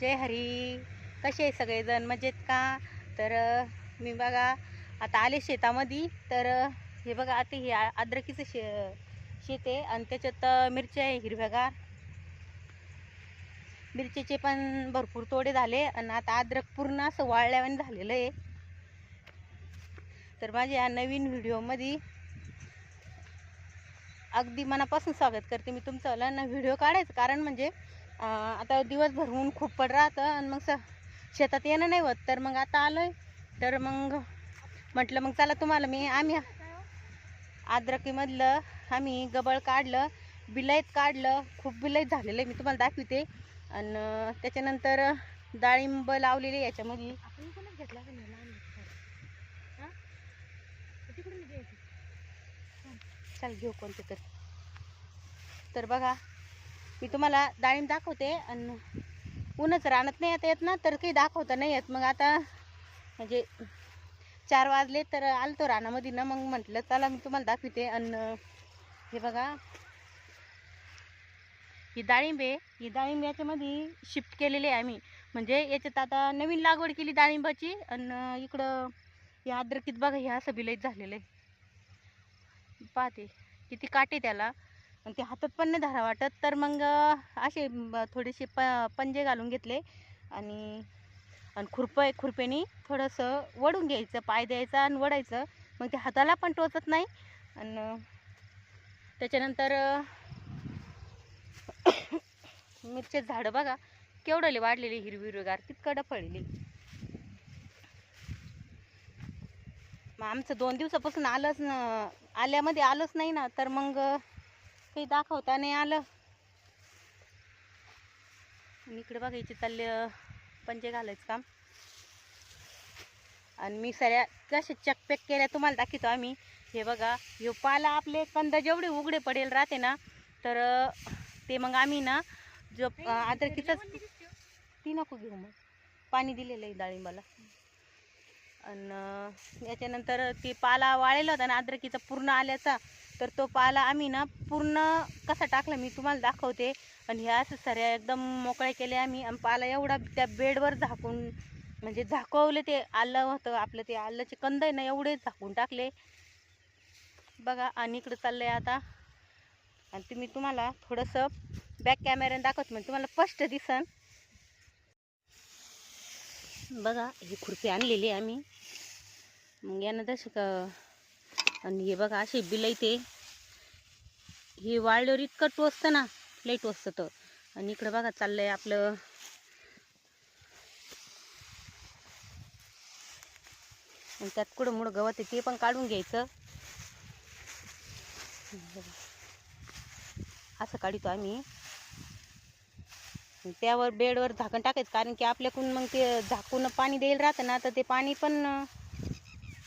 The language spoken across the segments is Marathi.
जय हरी. कसे आहे सगळेजण? मजेत का? तर मी बघा आता आले शेतामध्ये. तर हे बघा आता हे अद्रकीचं शे शेत आहे आणि त्याच्यात मिरच्या आहे हिरव्यागार. मिरचीचे पण भरपूर तोडे झाले आणि आता अद्रक पूर्ण असं वाळल्यावाने झालेलं आहे. तर माझ्या या नवीन व्हिडिओमध्ये अगदी मनापासून स्वागत करते मी तुमचं. ना व्हिडिओ काढायचं कारण म्हणजे आता दिवसभर ऊन खूप पड राहतं आणि मग शेतात येणं नाही होत. तर मग आता आलोय. तर मग म्हटलं मग चला तुम्हाला मी आम्ही आद्रकीमधलं आम्ही गबळ काढलं बिलाईत काढलं. खूप बिलाईत झालेलं आहे. मी तुम्हाला दाखवते. आणि त्याच्यानंतर डाळिंब लावलेले याच्यामध्ये. चल घेऊ कोणते तर. तर बघा मी तुम्हाला डाळिंब दाखवते आणि ऊनच राहत नाही आता येत ना तर काही दाखवता नाही येत. मग आता म्हणजे चार वाजले तर आलतो रानामध्ये ना मग म्हटलं चला मी तुम्हाला दाखवते. आणि हे बघा ही डाळिंब आहे. ही डाळिंब याच्यामध्ये शिफ्ट केलेली आहे आम्ही. म्हणजे याच्यात आता नवीन लागवड केली डाळिंबाची. आणि इकडं या अद्रकीत बघा हे असं बिलईत झालेलं आहे. पाहते किती काटे त्याला. आणि ते हातात पण नाही धरा वाटत. तर मग असे थोडेसे प पंजे घालून घेतले. आणि आणि खुरपं आहे खुरपेनी थोडंसं वडून घ्यायचं पाय द्यायचा आणि वडायचं. मग ते हाताला पण टोचत नाही. आणि त्याच्यानंतर मिरचे झाडं बघा. केवढले वाढलेली हिरवी हिरवीगार कितकडं फळलेली मग आमचं दोन दिवसापासून आलंच न आल्यामध्ये आलंच नाही ना. तर मग काही दाखवता नाही आलं. इकडे बघायचे चालले पंजे घालायचं काम. आणि मी सऱ्या कशा चकपेक केल्या तुम्हाला दाखवतो आम्ही. हे बघा हे पाला आपले कंद जेवढे उघडे पडेल राहते ना तर ते मग आम्ही ना जो अद्रकीचंच ती नको घेऊ मग. पाणी दिलेलं आहे डाळिंबाला आणि याच्यानंतर ती पाला वाळलेला होता ना अद्रकीचा पूर्ण आल्याचा तर तो पाला आम्ही ना पूर्ण कसा टाकला मी तुम्हाला दाखवते. आणि ह्या असं सऱ्या एकदम मोकळ्या केल्या आम्ही आणि पाला एवढा त्या बेडवर झाकून म्हणजे झाकवले ते आलं होतं आपलं ते आल्याचे कंद आहे ना एवढे झाकून टाकले. बघा आणि इकडं चाललंय आता. आणि तुम्ही तुम्हाला थोडंसं बॅक कॅमेऱ्याने दाखवत म्हणजे तुम्हाला स्पष्ट दिसन. बघा ही खुरपी आणलेली आहे आम्ही. मग यानं शिक आणि हे बघा अशी बिलं ते. हे वाळल्यावर इतकं टोचतं ना लई टोचतं तर. आणि इकडं बघा चाललंय आपलं. आणि त्यात कुठं मुळं गवत आहे ते पण काढून घ्यायचं. असं काढितो आम्ही. त्यावर बेडवर झाकण टाकायचं. कारण की आपल्याकडून मग ते झाकून पाणी द्यायला राहतं ना तर ते पाणी पण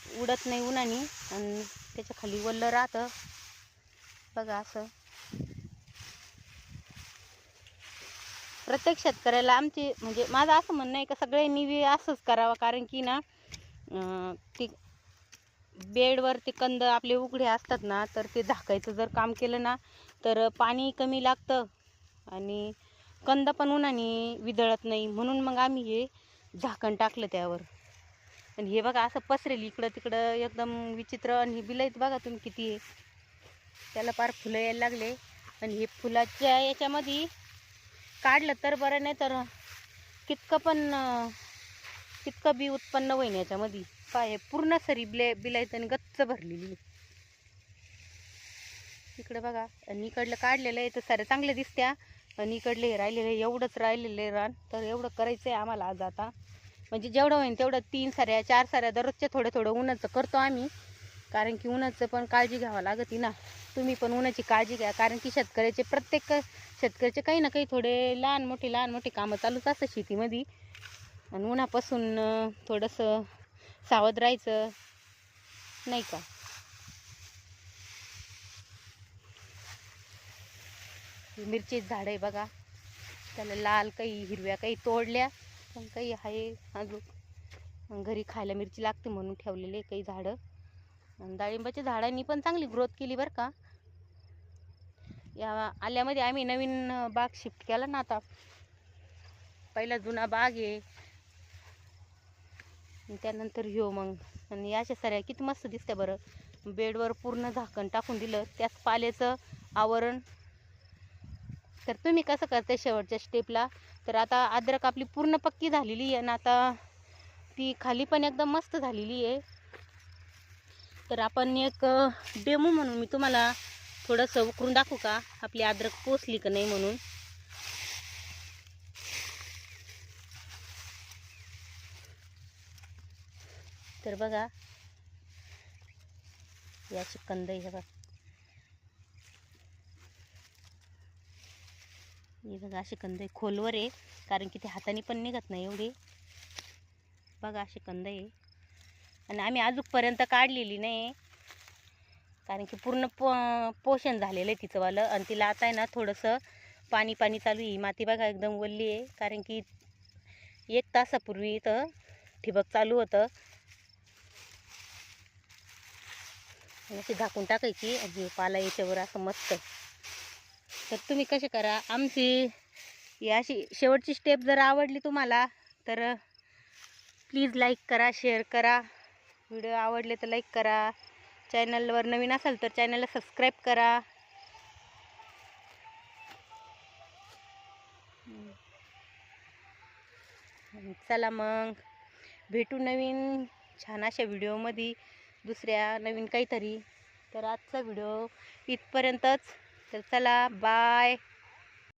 उडत नाही उन्हाने. आणि त्याच्याखाली वल्लं राहतं. बघा असं. प्रत्येक शेतकऱ्याला आमची म्हणजे माझं असं म्हणणं आहे का सगळ्यांनी बी असंच करावं. कारण की ना ती बेडवर ते कंद आपले उघडे असतात ना तर ते झाकायचं जर काम केलं ना तर पाणी कमी लागतं. आणि कंद पण उन्हाने विदळत नाही. म्हणून मग आम्ही हे झाकण टाकलं त्यावर. आणि हे बघा असं पसरेल इकडं तिकडं एकदम विचित्र. आणि हे बिलाईत बघा तुम्ही किती आहे त्याला फार फुलं यायला लागले. आणि हे फुलाच्या याच्यामध्ये काढलं तर बरं नाही तर कितकं पण तितकं कितकं बी उत्पन्न होईन याच्यामध्ये. काय पूर्ण सरी बिले बिलाईत आणि गच्च भरलेली. इकडं बघा आणि इकडलं काढलेलं आहे तर सारे चांगलं दिसत्या. आणि इकडले राहिलेले एवढंच राहिलेले रान. तर एवढं करायचं आहे आम्हाला आज आता. म्हणजे जेवढं होईल तेवढं तीन साऱ्या चार साऱ्या दररोजच्या थोडं थोडं उन्हाचं करतो आम्ही. कारण की उन्हाचं पण काळजी घ्यावं लागते ना. तुम्ही पण उन्हाची काळजी घ्या. कारण की शेतकऱ्याचे प्रत्येक शेतकऱ्याचे काही ना काही थोडे लहान मोठे लहान मोठे कामं चालूच असतात शेतीमध्ये. आणि उन्हापासून थोडंसं सावध राहायचं. नाही का? मिरची झाड आहे बघा. त्याला लाल काही हिरव्या काही तोडल्या. पण काही आहे अजून. घरी खायला मिरची लागते म्हणून ठेवलेले काही झाडं. आणि डाळिंबाच्या झाडांनी पण चांगली ग्रोथ केली बरं का. या आल्यामध्ये आम्ही नवीन बाग शिफ्ट केला ना आता. पहिला जुना बाग आहे. आणि त्यानंतर ह्यो मग. आणि अशा साऱ्या किती मस्त दिसत्या बरं. बेडवर पूर्ण झाकण टाकून दिलं. त्याच पाल्याचं आवरण तर तुम्ही कसं करते शेवटच्या स्टेपला तर आता अद्रक आपली पूर्ण पक्की झालेली आहे आणि आता ती खाली पण एकदम मस्त झालेली आहे. तर आपण एक डेमो म्हणून मी तुम्हाला थोडंसं उकरून दाखवू का? आपली अद्रक पोचली का नाही म्हणून? तर बघा याची कंद हे बघा. ही बघा अशी कंद आहे खोलवर आहे कारण की ते हाताने पण निघत नाही एवढी. बघा अशी कंद आहे. आणि आम्ही अजूनपर्यंत काढलेली नाही. कारण की पूर्ण पो पोषण झालेलं आहे तिचंवालं. आणि तिला आता आहे ना थोडंसं पाणी पाणी चालू आहे. माती बघा एकदम ओलली आहे. कारण की एक तासापूर्वी इथं ठिबक चालू होतं. आणि अशी झाकून टाकायची. आणि पाला याच्यावर असं मस्त. तर तुम्ही कसे करा? आमची ही अशी शेवटची स्टेप जर आवडली तुम्हाला तर प्लीज लाईक करा शेअर करा. व्हिडिओ आवडले तर लाईक करा. चॅनलवर नवीन असाल तर चॅनलला सबस्क्राईब करा. चला मग भेटू नवीन छान अशा व्हिडिओमध्ये दुसऱ्या नवीन काहीतरी. तर आजचा व्हिडिओ इथपर्यंतच. तर चला बाय